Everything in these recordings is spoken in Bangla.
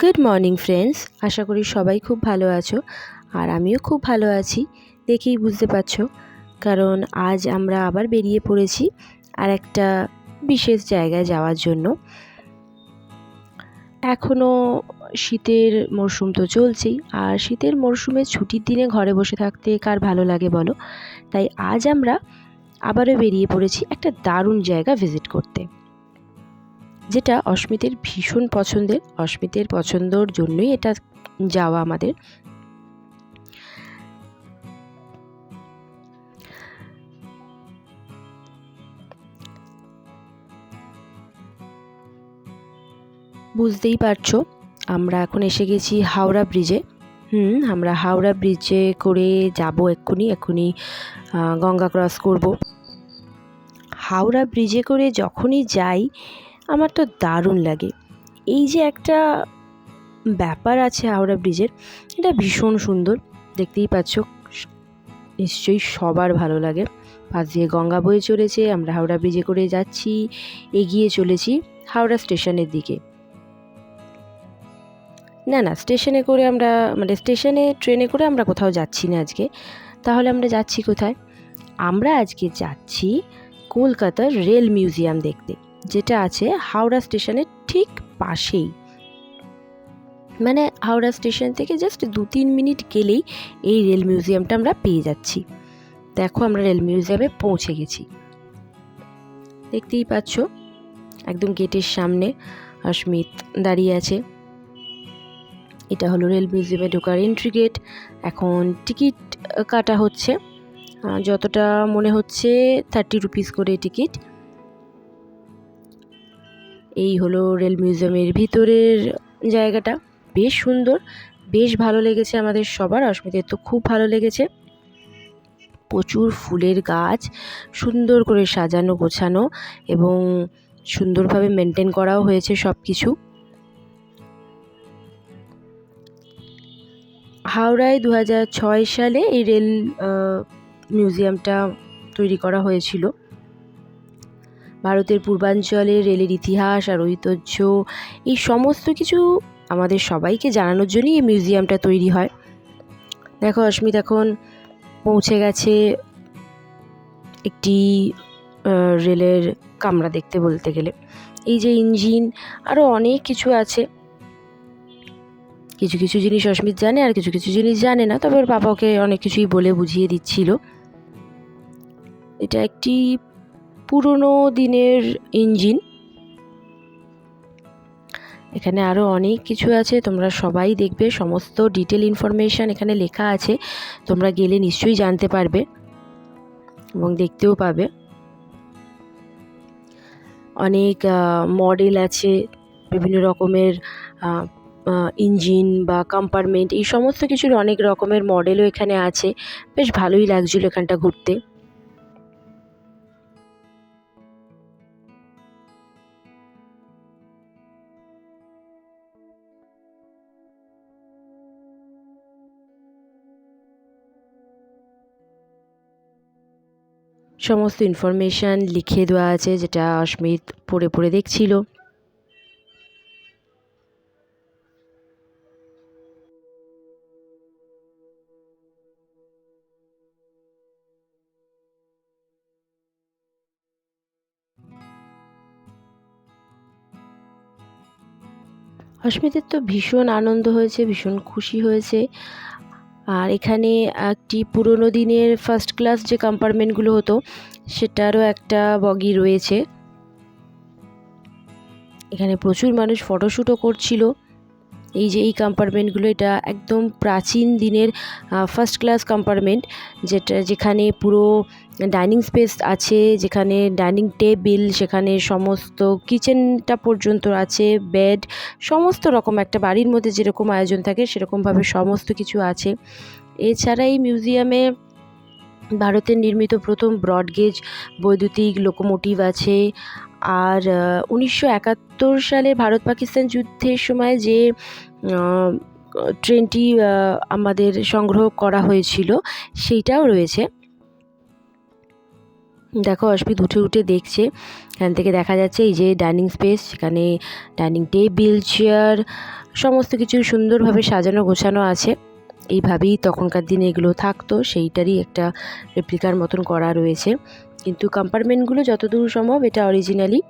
গুড মর্নিং ফ্রেন্ডস আশা করি সবাই খুব ভালো আছো, আর আমিও খুব ভালো আছি, দেখেই বুঝতে পারছ। কারণ আজ আমরা আবার বেরিয়ে পড়েছি আর একটা বিশেষ জায়গায় যাওয়ার জন্য। এখনও শীতের মরশুম তো চলছেই, আর শীতের মরশুমে ছুটির দিনে ঘরে বসে থাকতে কার ভালো লাগে বলো? তাই আজ আমরা আবারও বেরিয়ে পড়েছি একটা দারুণ জায়গা ভিজিট করতে, যেটা অস্মিতের ভীষণ পছন্দের, অস্মিতের পছন্দর জন্যই এটা যাওয়া আমাদের। বুঝতেই পারছ, আমরা এখন এসে গেছি হাওড়া ব্রিজে হুম, আমরা হাওড়া ব্রিজে করে যাব এক্ষুনি এক্ষুনি গঙ্গা ক্রস করব। হাওড়া ব্রিজে করে যখনই যাই, আমার তো দারুণ লাগে। এই যে একটা ব্যাপার আছে হাওড়া ব্রিজের এটা ভীষণ সুন্দর। দেখতেই পাচ্ছ, নিশ্চয়ই সবার ভালো লাগে। পাশ দিয়ে গঙ্গা বয়ে চলেছে, আমরা হাওড়া ব্রিজে করে যাচ্ছি, এগিয়ে চলেছি হাওড়া স্টেশনের দিকে। না না স্টেশনে করে আমরা মানে স্টেশনে ট্রেনে করে আমরা কোথাও যাচ্ছি না আজকে। তাহলে আমরা যাচ্ছি কোথায়? আমরা আজকে যাচ্ছি কলকাতার রেল মিউজিয়াম দেখতে, যেটা আছে হাওড়া স্টেশনের ঠিক পাশেই। মানে হাওড়া স্টেশন থেকে জাস্ট দু তিন মিনিট গেলেই এই রেল মিউজিয়ামটা আমরা পেয়ে যাচ্ছি। দেখো আমরা রেল মিউজিয়ামে পৌঁছে গেছি। দেখতেই পাচ্ছ, একদম গেটের সামনে অস্মিত দাঁড়িয়ে আছে। এটা হলো রেল মিউজিয়ামে ঢোকার এন্ট্রি গেট এখন টিকিট কাটা হচ্ছে। যতটা মনে হচ্ছে থার্টি রুপিস করে টিকিট এই হলো রেল মিউজিয়ামের ভিতরের জায়গাটা। বেশ সুন্দর, বেশ ভালো লেগেছে আমাদের সবার। অস্মিতের তো খুব ভালো লেগেছে। প্রচুর ফুলের গাছ, সুন্দর করে সাজানো, গোছানো এবং সুন্দরভাবে মেনটেন করাও হয়েছে সব কিছু হাওড়ায় দু হাজার ছয় সালে এই রেল মিউজিয়ামটা তৈরি করা হয়েছিল। ভারতের পূর্বাঞ্চলে রেলের ইতিহাস আর ঐতিহ্য, এই সমস্ত কিছু আমাদের সবাইকে জানানোর জন্যই এই মিউজিয়ামটা তৈরি হয়। দেখো অস্মিত, এখন পৌঁছে গেছে একটি রেলের কামরা দেখতে বলতে গেলে। এই যে ইঞ্জিন আরও অনেক কিছু আছে। কিছু কিছু জিনিস অস্মিত জানে আর কিছু কিছু জিনিস জানে না, তবে ওর বাবাকে অনেক কিছুই বলে বুঝিয়ে দিচ্ছিল। এটা একটি পুরনো দিনের ইঞ্জিন। এখানে আরও অনেক কিছু আছে, তোমরা সবাই দেখবে, সমস্ত ডিটেল ইনফরমেশান এখানে লেখা আছে, তোমরা গেলে নিশ্চয়ই জানতে পারবে এবং দেখতেও পাবে। অনেক মডেল আছে, বিভিন্ন রকমের ইঞ্জিন বা কম্পার্টমেন্ট, এই সমস্ত কিছুর অনেক রকমের মডেলও এখানে আছে। বেশ ভালোই লাগছিল এখানটা ঘুরতে। সমস্ত ইনফরমেশান লিখে দেওয়া আছে, যেটা অস্মিত পড়ে পড়ে দেখছিল। অস্মিতের তো ভীষণ আনন্দ হয়েছে, ভীষণ খুশি হয়েছে। আর এখানে একটি পুরনো দিনের ফার্স্ট ক্লাস যে কম্পার্টমেন্টগুলো হতো, সেটারও একটা বগি রয়েছে। এখানে প্রচুর মানুষ ফটোশ্যুটও করছিল। এই যে এই কম্পার্টমেন্টগুলো এটা একদম প্রাচীন দিনের ফার্স্ট ক্লাস কম্পার্টমেন্ট যেটা যেখানে পুরো ডাইনিং স্পেস আছে, যেখানে ডাইনিং টেবিল, সেখানে সমস্ত কিচেনটা পর্যন্ত আছে, বেড, সমস্ত রকম একটা বাড়ির মধ্যে যেরকম আয়োজন থাকে, সেরকমভাবে সমস্ত কিছু আছে। এছাড়া এই মিউজিয়ামে ভারতের নির্মিত প্রথম ব্রডগেজ বৈদ্যুতিক লোকোমোটিভ আছে। আর উনিশশো একাত্তর সালে ভারত পাকিস্তান যুদ্ধের সময় যে ট্রেনটি আমাদের সংগ্রহ করা হয়েছিল, সেইটাও রয়েছে। দেখো অস্মিত উঠে উঠে দেখছে। এখান থেকে দেখা যাচ্ছে এই যে ডাইনিং স্পেস, সেখানে ডাইনিং টেবিল, চেয়ার, সমস্ত কিছু সুন্দরভাবে সাজানো গোছানো আছে। এইভাবেই তখনকার দিনে এগুলো থাকতো, সেইটারই একটা রেপ্লিকার মতন করা রয়েছে। কিন্তু কম্পার্টমেন্টগুলো যতদূর সম্ভব এটা অরিজিনালি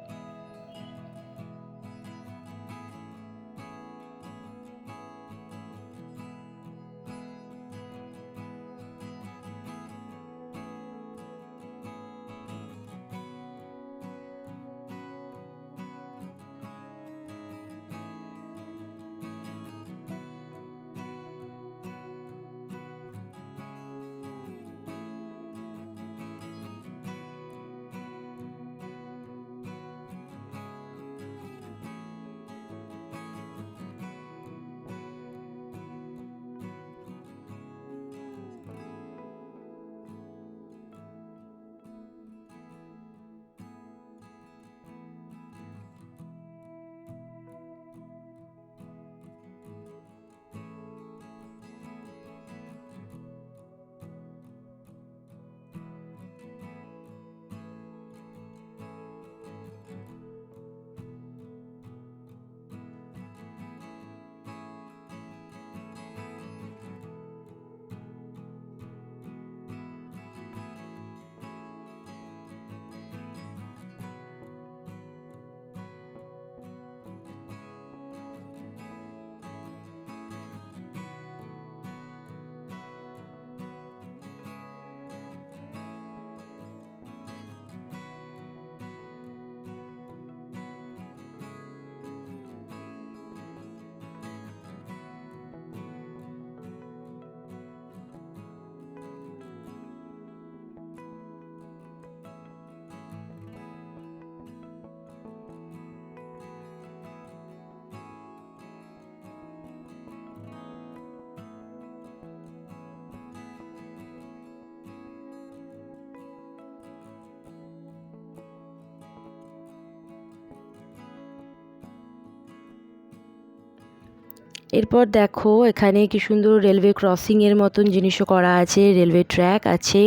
এরপর দেখো, এখানে কি সুন্দর রেলওয়ে ক্রসিংয়ের মতন জিনিসও করা আছে রেলওয়ে ট্র্যাক আছে।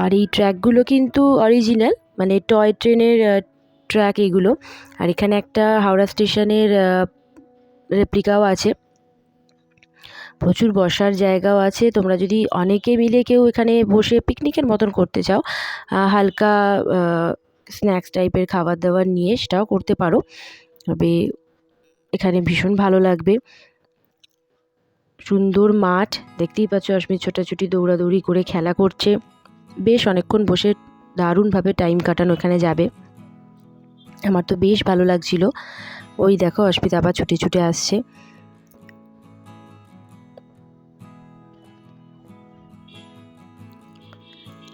আর এই ট্র্যাকগুলো কিন্তু অরিজিনাল মানে টয় ট্রেনের ট্র্যাক এগুলো। আর এখানে একটা হাওড়া স্টেশনের রেপ্লিকাও আছে। প্রচুর বসার জায়গাও আছে। তোমরা যদি অনেকে মিলে কেউ এখানে বসে পিকনিকের মতন করতে চাও হালকা স্ন্যাক্স টাইপের খাবার দাবার নিয়ে সেটাও করতে পারো। তবে এখানে ভীষণ ভালো লাগবে। সুন্দর মাঠ, দেখতেই পাচ্ছ অস্মিত ছোটাছুটি, দৌড়াদৌড়ি করে খেলা করছে। বেশ অনেকক্ষণ বসে দারুণভাবে টাইম কাটানো এখানে যাবে। আমার তো বেশ ভালো লাগছিল। ওই দেখো অস্মিত আবার ছুটে ছুটে আসছে।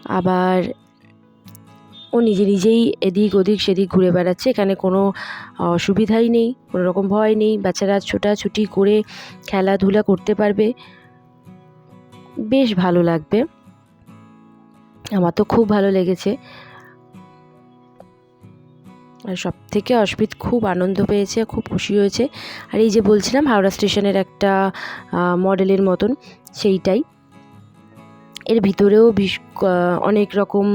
আবার ও নিজে নিজেই এদিক ওদিক সেদিক ঘুরে বেড়াচ্ছে। এখানে কোনো অসুবিধাই নেই, কোনো রকম ভয় নেই। বাচ্চারা ছোটাছুটি করে খেলাধুলা করতে পারবে। বেশ ভালো লাগবে। আমার তো খুব ভালো লেগেছে। আর সব থেকে অস্মিত খুব আনন্দ পেয়েছে, খুব খুশি হয়েছে। আর এই যে বলছিলাম, হাওড়া স্টেশনের একটা মডেলের মতন, সেইটাই। এর ভিতরেও অনেক রকম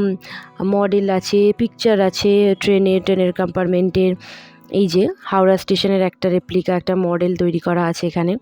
মডেল আছে পিকচার আছে ট্রেনের ট্রেনের কম্পার্টমেন্টের এই যে হাওড়া স্টেশনের একটা রেপ্লিকা একটা মডেল তৈরি করা আছে এখানে।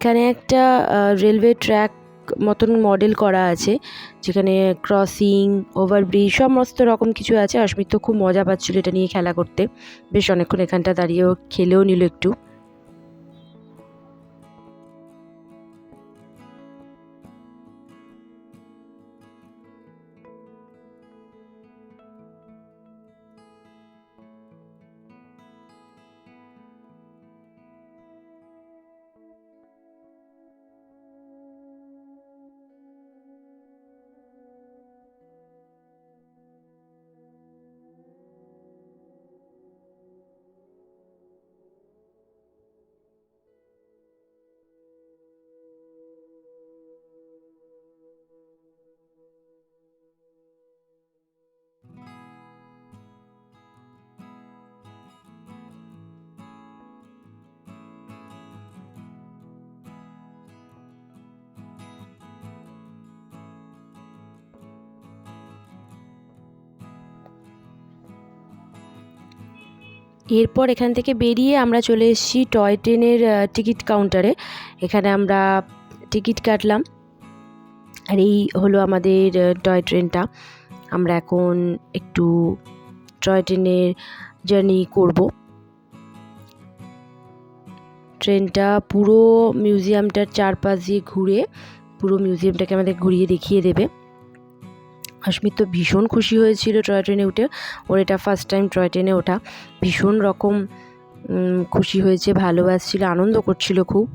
এখানে একটা রেলওয়ে ট্র্যাক মতন মডেল করা আছে, যেখানে ক্রসিং ওভারব্রিজ সমস্ত রকম কিছু আছে। অস্মিত খুব মজা পাচ্ছিল এটা নিয়ে খেলা করতে। বেশ অনেকক্ষণ এখানটা দাঁড়িয়েও খেলেও নিল একটু। এরপর এখান থেকে বেরিয়ে আমরা চলে এসেছি টয় ট্রেনের টিকিট কাউন্টারে। এখানে আমরা টিকিট কাটলাম। আর এই হলো আমাদের টয় ট্রেনটা। আমরা এখন একটু টয় ট্রেনের জার্নি করব। ট্রেনটা পুরো মিউজিয়ামটার চারপাশ দিয়ে ঘুরে, পুরো মিউজিয়ামটাকে আমাদের ঘুরিয়ে দেখিয়ে দেবে। অস্মিত তো ভীষণ খুশি হয়েছিল টয় ট্রেনে উঠে। ওর এটা ফার্স্ট টাইম টয় ট্রেনে ওঠা। ভীষণ রকম খুশি হয়েছে, ভালোবাসছিল, আনন্দ করছিল খুব।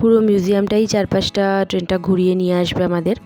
পুরো মিউজিয়ামটাই চারপাশটা ট্রেনটা ঘুরিয়ে নিয়ে আসবে আমাদের।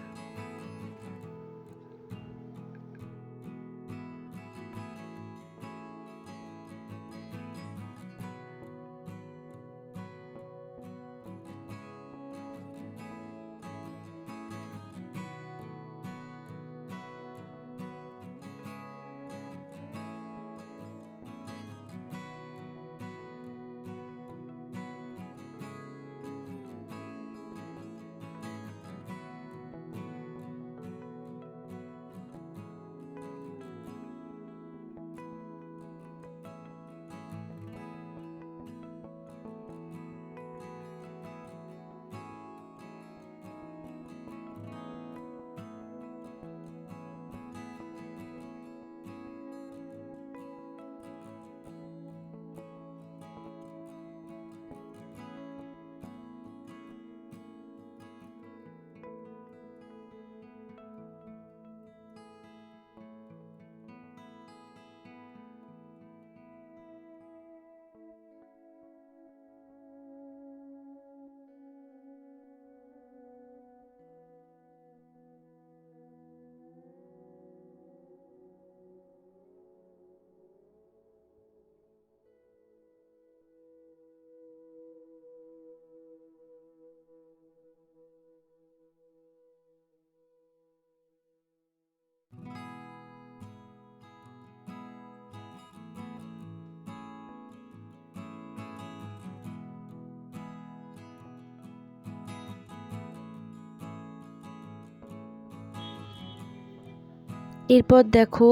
এরপর দেখো,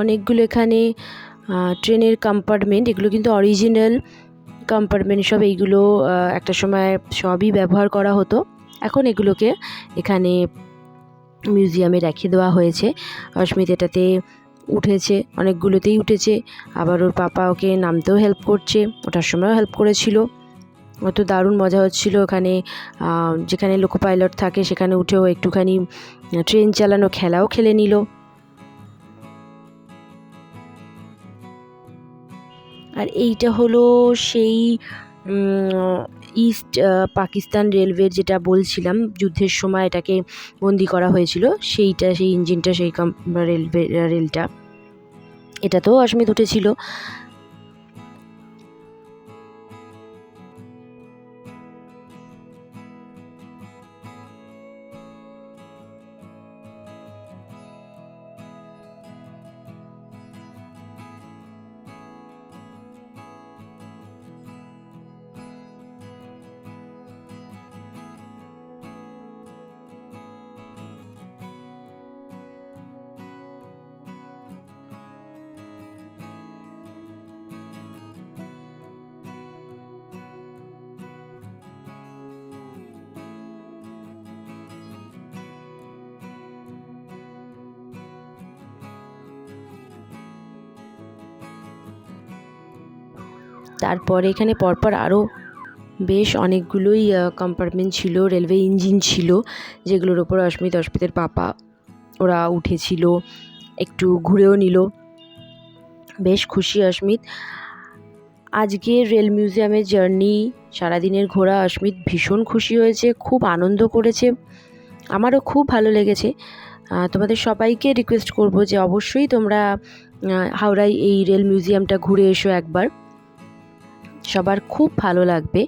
অনেকগুলো এখানে ট্রেনের কম্পার্টমেন্ট এগুলো কিন্তু অরিজিনাল কম্পার্টমেন্ট সব এইগুলো একটা সময় সবই ব্যবহার করা হতো। এখন এগুলোকে এখানে মিউজিয়ামে রেখে দেওয়া হয়েছে। অস্মিত এটাতে উঠেছে, অনেকগুলোতেই উঠেছে। আবার ওর পাপা ওকে নামতেও হেল্প করছে, ওঠার সময়ও হেল্প করেছিল। অত দারুণ মজা হচ্ছিল ওখানে। যেখানে লোকো পাইলট থাকে সেখানে উঠেও একটুখানি ট্রেন চালানো, খেলাও খেলে নিল। আর এইটা হলো সেই ইস্ট পাকিস্তান রেলওয়ের যেটা বলছিলাম, যুদ্ধের সময় এটাকে বন্দি করা হয়েছিল, সেইটা, সেই ইঞ্জিনটা, সেই রেলওয়ে, রেলটা। এটা তো অস্মিত উঠেছিল। তারপরে এখানে পরপর আরও বেশ অনেকগুলোই কম্পার্টমেন্ট ছিল রেলওয়ে ইঞ্জিন ছিল, যেগুলোর ওপর অস্মিত, অস্মিতের পাপা ওরা উঠেছিল, একটু ঘুরেও নিল। বেশ খুশি অস্মিত। আজকের রেল মিউজিয়ামের জার্নি সারাদিনের ঘোরা, অস্মিত ভীষণ খুশি হয়েছে, খুব আনন্দ করেছে, আমারও খুব ভালো লেগেছে। তোমাদের সবাইকে রিকোয়েস্ট করব যে অবশ্যই তোমরা হাওড়ায় এই রেল মিউজিয়ামটা ঘুরে এসো একবার। সবার খুব ভালো লাগবে।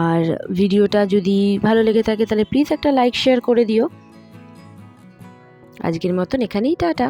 আর ভিডিওটা যদি ভালো লেগে থাকে তাহলে প্লিজ একটা লাইক শেয়ার করে দিও। আজকের মতন এখানেই, টাটা।